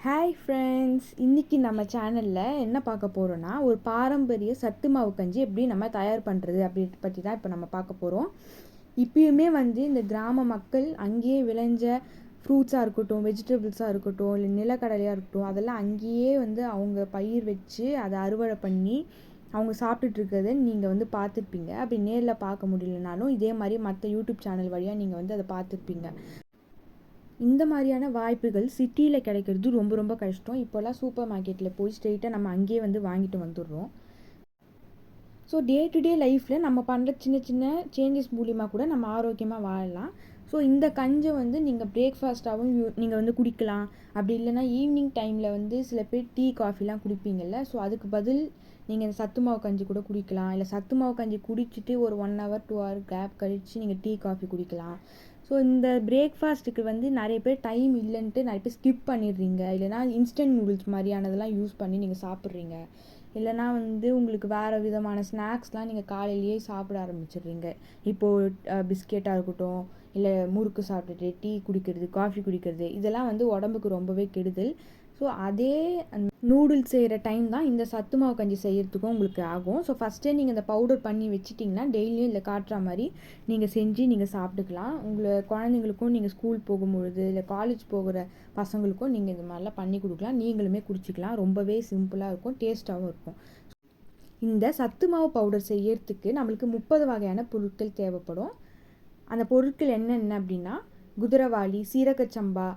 Hi friends இன்றைக்கி நம்ம சேனலில் என்ன பார்க்க போகிறோன்னா ஒரு பாரம்பரிய சத்து மாவு கஞ்சி எப்படி நம்ம தயார் பண்ணுறது அப்படி பற்றி தான் இப்போ நம்ம பார்க்க போகிறோம் இப்பயுமே வந்து இந்த கிராம மக்கள் அங்கேயே விளைஞ்ச ஃப்ரூட்ஸாக இருக்கட்டும் வெஜிடபிள்ஸாக இருக்கட்டும் இல்லை நிலக்கடலையாக இருக்கட்டும் அதெல்லாம் அங்கேயே வந்து அவங்க பயிர் வச்சு அதை அறுவடை பண்ணி அவங்க சாப்பிட்டுட்டு நீங்கள் வந்து பார்த்துருப்பீங்க. அப்படி நேரில் பார்க்க முடியலனாலும் இதே மாதிரி மற்ற யூடியூப் சேனல் வழியாக நீங்கள் வந்து அதை பார்த்துருப்பீங்க. இந்த மாதிரியான வாய்ப்புகள் சிட்டியில் கிடைக்கிறது ரொம்ப ரொம்ப கஷ்டம். இப்போல்லாம் சூப்பர் மார்க்கெட்டில் போய் ஸ்ட்ரெயிட்டாக நம்ம அங்கேயே வந்து வாங்கிட்டு வந்துடுறோம். ஸோ டே டு டே லைஃப்பில் நம்ம பண்ணுற சின்ன சின்ன சேஞ்சஸ் மூலிமா கூட நம்ம ஆரோக்கியமாக வாழலாம். ஸோ இந்த கஞ்சை வந்து நீங்கள் பிரேக்ஃபாஸ்ட்டாகவும் யூ நீங்கள் வந்து குடிக்கலாம். அப்படி இல்லைனா ஈவினிங் டைமில் வந்து சில பேர் டீ காஃபிலாம் குடிப்பீங்கள்ல ஸோ அதுக்கு பதில் நீங்கள் இந்த சத்து மாவு கஞ்சி கூட குடிக்கலாம். இல்லை சத்து மாவு கஞ்சி குடிச்சிட்டு ஒரு one hour two hour gap கழித்து நீங்கள் டீ காஃபி குடிக்கலாம். ஸோ இந்த பிரேக்ஃபாஸ்ட்டுக்கு வந்து நிறைய பேர் டைம் இல்லைன்ட்டு நிறைய பேர் ஸ்கிப் பண்ணிடுறீங்க. இல்லைனா இன்ஸ்டன்ட் நூடுல்ஸ் மாதிரியானதெல்லாம் யூஸ் பண்ணி நீங்கள் சாப்பிட்றீங்க. இல்லைனா வந்து உங்களுக்கு வேறு விதமான ஸ்நாக்ஸ்லாம் நீங்கள் காலையிலேயே சாப்பிட ஆரம்பிச்சிடுறீங்க. இப்போது பிஸ்கெட்டாக இருக்கட்டும் இல்லை முறுக்கு சாப்பிட்டுட்டு டீ குடிக்கிறது காஃபி குடிக்கிறது இதெல்லாம் வந்து உடம்புக்கு ரொம்பவே கெடுதல். ஸோ அதே நூடுல்ஸ் செய்கிற டைம் தான் இந்த சத்து மாவு கஞ்சி செய்கிறதுக்கும் உங்களுக்கு ஆகும். ஸோ ஃபஸ்ட்டே நீங்கள் இந்த பவுடர் பண்ணி வச்சிட்டிங்கன்னா டெய்லியும் இதில் காட்டுற மாதிரி நீங்கள் செஞ்சு நீங்கள் சாப்பிட்டுக்கலாம். உங்களை குழந்தைங்களுக்கும் நீங்கள் ஸ்கூல் போகும்பொழுது இல்லை காலேஜ் போகிற பசங்களுக்கும் நீங்கள் இந்த மாதிரிலாம் பண்ணி கொடுக்கலாம். நீங்களுமே குடிச்சிக்கலாம். ரொம்பவே சிம்பிளாக இருக்கும் டேஸ்ட்டாகவும் இருக்கும். இந்த சத்து மாவு பவுடர் செய்யறதுக்கு நம்மளுக்கு முப்பது வகையான பொருட்கள் தேவைப்படும். அந்த பொருட்கள் என்னென்ன அப்படின்னா குதிரவாளி சீரகச்சம்பா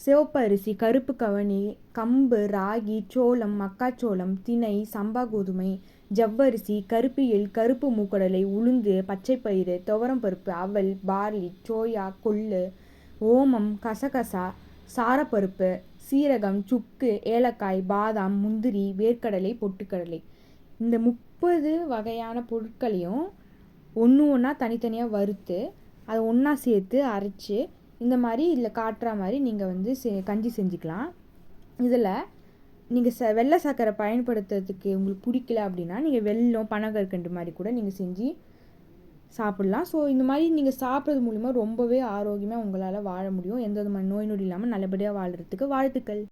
சிவப்பு அரிசி கருப்பு கவனி கம்பு ராகி சோளம் மக்காச்சோளம் திணை சம்பா கோதுமை ஜவ்வரிசி கருப்பு எள் கருப்பு மூக்கடலை உளுந்து பச்சைப்பயிறு துவரம்பருப்பு அவல் பார்லி சோயா கொள்ளு ஓமம் கசகசா சாரப்பருப்பு சீரகம் சுக்கு ஏலக்காய் பாதாம் முந்திரி வேர்க்கடலை பொட்டுக்கடலை. இந்த முப்பது வகையான பொருட்களையும் ஒன்று ஒன்றா தனித்தனியாக வறுத்து அதை ஒன்றா சேர்த்து அரைச்சி இந்த மாதிரி இதில் காட்டுற மாதிரி நீங்கள் வந்து செ கஞ்சி செஞ்சுக்கலாம். இதில் நீங்கள் ச வெள்ளை சர்க்கரை பயன்படுத்துறதுக்கு உங்களுக்கு பிடிக்கல அப்படின்னா நீங்கள் வெள்ளம் பனகற்கண்டு மாதிரி கூட நீங்கள் செஞ்சு சாப்பிட்லாம். ஸோ இந்த மாதிரி நீங்கள் சாப்பிட்றது மூலிமா ரொம்பவே ஆரோக்கியமாக உங்களால் வாழ முடியும். எந்த விதமான நோய் நொடி இல்லாமல் நல்லபடியாக வாழ்கிறதுக்கு வாழ்த்துக்கள்.